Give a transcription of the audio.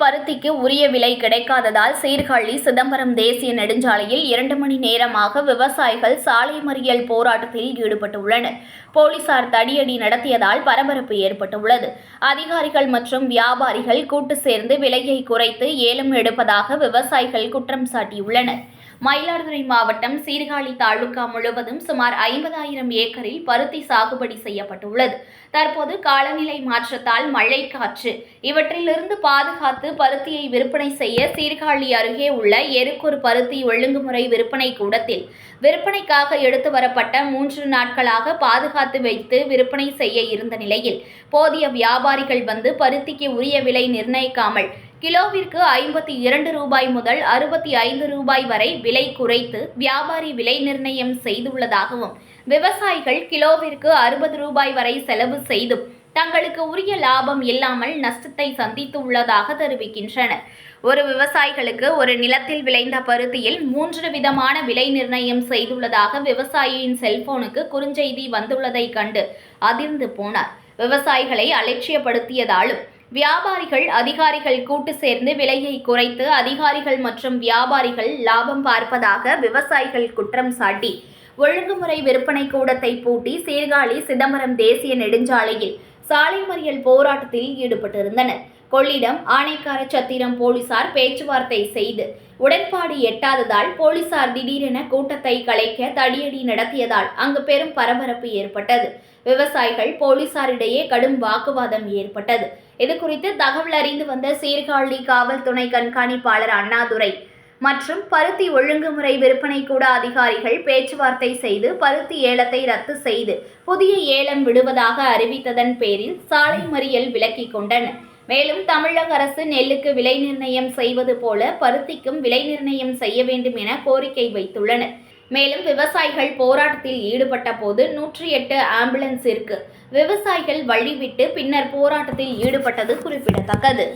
பருத்திக்கு உரிய விலை கிடைக்காததால் சீர்காழி சிதம்பரம் தேசிய நெடுஞ்சாலையில் இரண்டு மணி நேரமாக விவசாயிகள் சாலை மறியல் போராட்டத்தில் ஈடுபட்டுள்ளனர். போலீசார் தடியடி நடத்தியதால் பரபரப்பு ஏற்பட்டுள்ளது. அதிகாரிகள் மற்றும் வியாபாரிகள் கூட்டு சேர்ந்து விலையை குறைத்து ஏலம் எடுப்பதாக விவசாயிகள் குற்றம் சாட்டியுள்ளனர். மயிலாடுதுறை மாவட்டம் சீர்காழி தாலுகா முழுவதும் சுமார் ஐம்பதாயிரம் ஏக்கரில் பருத்தி சாகுபடி செய்யப்பட்டுள்ளது. தற்போது காலநிலை மாற்றத்தால் மழை காற்று. இவற்றிலிருந்து பாதுகாத்து பருத்தியை விற்பனை செய்ய சீர்காழி அருகே உள்ள எருக்கூர் பருத்தி ஒழுங்குமுறை விற்பனை கூடத்தில் விற்பனைக்காக எடுத்து வரப்பட்ட மூன்று நாட்களாக பாதுகாத்து வைத்து விற்பனை செய்ய இருந்த நிலையில் போதிய வியாபாரிகள் வந்து பருத்திக்கு உரிய விலை நிர்ணயிக்காமல் கிலோவிற்கு ஐம்பத்தி இரண்டு ரூபாய் முதல் அறுபத்தி ஐந்து ரூபாய் வரை விலை குறைத்து வியாபாரி விலை நிர்ணயம் செய்துள்ளதாகவும் விவசாயிகள் கிலோவிற்கு அறுபது ரூபாய் வரை செலவு செய்தும் தங்களுக்கு உரிய லாபம் இல்லாமல் நஷ்டத்தை சந்தித்துள்ளதாக தெரிவிக்கின்றனர். ஒரு விவசாயிகளுக்கு ஒரு நிலத்தில் விளைந்த பருத்தியில் மூன்று விதமான விலை நிர்ணயம் செய்துள்ளதாக விவசாயியின் செல்போனுக்கு குறுஞ்செய்தி வந்துள்ளதை கண்டு அதிர்ந்து போனார். விவசாயிகளை அலட்சியப்படுத்தியதாலும் வியாபாரிகள் அதிகாரிகள் கூட்டு சேர்ந்து விலையை குறைத்து அதிகாரிகள் மற்றும் வியாபாரிகள் லாபம் பார்ப்பதாக விவசாயிகள் குற்றம் சாட்டி ஒழுங்குமுறை விற்பனை கூடத்தை பூட்டி சீர்காழி சிதம்பரம் தேசிய நெடுஞ்சாலையில் சாலை மறியல் போராட்டத்தில் ஈடுபட்டிருந்தனர். கொள்ளிடம் ஆணைக்கார சத்திரம் போலீசார் பேச்சுவார்த்தை செய்து உடன்பாடு எட்டாததால் போலீசார் திடீரென கூட்டத்தை கலைக்க தடியடி நடத்தியதால் அங்கு பெரும் பரபரப்பு ஏற்பட்டது. விவசாயிகள் போலீசாரிடையே கடும் வாக்குவாதம் ஏற்பட்டது. இது குறித்து தகவல் அறிந்து வந்த சீர்காழி காவல் துணை கண்காணிப்பாளர் அண்ணாதுரை மற்றும் பருத்தி ஒழுங்குமுறை விற்பனை கூட அதிகாரிகள் பேச்சுவார்த்தை செய்து பருத்தி ஏலத்தை ரத்து செய்து புதிய ஏலம் விடுவதாக அறிவித்ததன் பேரில் சாலை மறியல் விலக்கிக் கொண்டனர். மேலும் தமிழக அரசு நெல்லுக்கு விலை நிர்ணயம் செய்வது போல பருத்திக்கும் விலை நிர்ணயம் செய்ய வேண்டும் என கோரிக்கை வைத்துள்ளனர். மேலும் விவசாயிகள் போராட்டத்தில் ஈடுபட்ட போது நூற்றி எட்டு ஆம்புலன்ஸிற்கு விவசாயிகள் வழிவிட்டு பின்னர் போராட்டத்தில் ஈடுபட்டது குறிப்பிடத்தக்கது.